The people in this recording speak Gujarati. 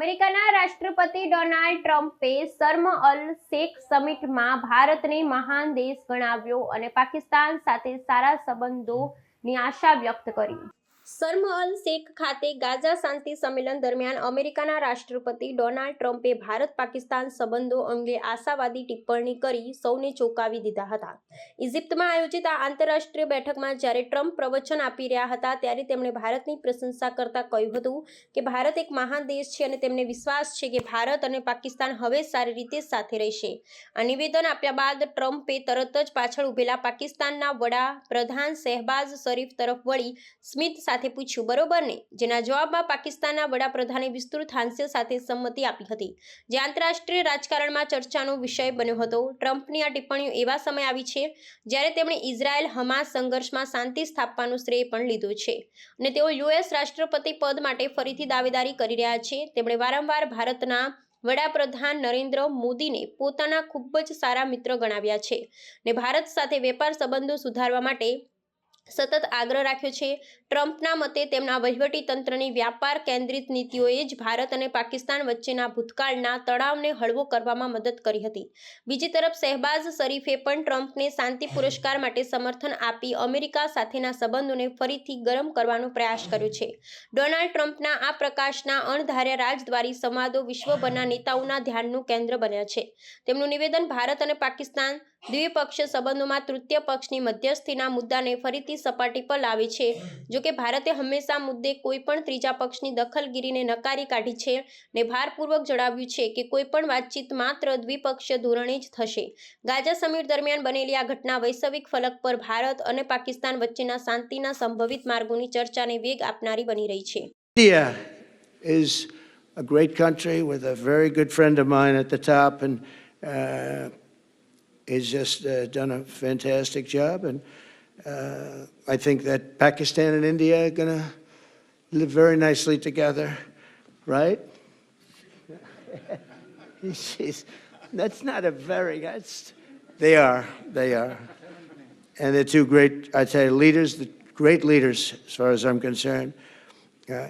અમેરિકાના રાષ્ટ્રપતિ ડોનાલ્ડ ટ્રમ્પે શર્મ અલ શેખ સમિટમાં ભારતને મહાન દેશ ગણાવ્યો અને પાકિસ્તાન સાથે સારા સંબંધોની આશા વ્યક્ત કરી. શર્મ અલ શેખ ખાતે ગાઝા શાંતિ સંમેલન દરમિયાન અમેરિકાના રાષ્ટ્રપતિ ડોનાલ્ડ ટ્રમ્પે ભારત પાકિસ્તાન સંબંધો અંગે આશાવાદી ટિપ્પણી કરી સૌને ચોંકાવી દીધા હતા. ઇજિપ્તમાં આયોજિત આ આંતરરાષ્ટ્રીય બેઠકમાં જ્યારે ટ્રમ્પ પ્રવચન આપી રહ્યા હતા ત્યારે તેમણે ભારતની પ્રશંસા કરતા કહ્યું હતું કે ભારત એક મહાન દેશ છે અને તેમને વિશ્વાસ છે કે ભારત અને પાકિસ્તાન હવે સારી રીતે સાથે રહેશે. આ નિવેદન આપ્યા બાદ ટ્રમ્પે તરત જ પાછળ ઉભેલા પાકિસ્તાનના વડા પ્રધાન શહેબાઝ શરીફ તરફ વળી સ્મિથ સાથે પૂછ્યું, બરોબર ને? જેના જવાબમાં પાકિસ્તાનના વડાપ્રધાને વિસ્તૃત હાંસિલ સાથે સંમતિ આપી હતી. જે આંતરરાષ્ટ્રીય રાજકારણમાં ચર્ચાનો વિષય બન્યો હતો. ટ્રમ્પની આ ટિપ્પણીઓ એવા સમય આવી છે, જ્યારે તેમણે ઇઝરાયેલ હમાસ સંઘર્ષમાં શાંતિ સ્થાપવાનો શ્રેય પણ લીધો છે અને તેઓ યુએસ રાષ્ટ્રપતિ પદ માટે ફરીથી દાવેદારી કરી રહ્યા છે. તેમણે વારંવાર ભારતના વડાપ્રધાન નરેન્દ્ર મોદીને પોતાના ખૂબ જ સારા મિત્ર ગણાવ્યા છે ને ભારત સાથે વેપાર સંબંધો સુધારવા માટે સતત આગ્રહ રાખ્યો છે. ટ્રમ્પના મતે તેમના તંત્રની વ્યાપાર કેન્દ્રિત નીતિઓએ જ ભારત અને પાકિસ્તાન વચ્ચેના ભૂતકાળના તણાવને હળવો કરવામાં મદદ કરી હતી. બીજી તરફ, શહેબાઝ શરીફે પણ ટ્રમ્પને શાંતિ પુરસ્કાર માટે સમર્થન આપી અમેરિકા સાથેના સંબંધોને ફરીથી ગરમ કરવાનો પ્રયાસ કર્યો છે. ડોનાલ્ડ ટ્રમ્પના આ પ્રકાશના અણધાર્યા રાજદ્વારી સંવાદો વિશ્વભરના નેતાઓના ધ્યાનનું કેન્દ્ર બન્યા છે. તેમનું નિવેદન ભારત અને પાકિસ્તાન દ્વિપક્ષીય સંબંધોમાં તૃતીય પક્ષની મધ્યસ્થીના મુદ્દાને ફરીથી સપાટી પર લાવે છે. જો કે ભારતે હંમેશા મુદ્દે કોઈપણ ત્રીજા પક્ષની દખલગીરીને નકારી કાઢી છે ને ભારપૂર્વક જણાવ્યું છે કે કોઈપણ વાતચીત માત્ર દ્વિપક્ષીય ધોરણે જ થશે. ગાઝા સમીર દરમિયાન બનેલી આ ઘટના વૈશ્વિક ફલક પર ભારત અને પાકિસ્તાન વચ્ચેના શાંતિના સંભવિત માર્ગોની ચર્ચાને વેગ આપનારી બની રહી છે. A great country with a very good friend of mine at the top, and uh, he's just uh, done a fantastic job. And uh, I think that Pakistan and India are going to live very nicely together, right? Jeez, that's not a very. That's, they are. They are. And they're two great, I tell you, leaders, the great leaders, as far as I'm concerned.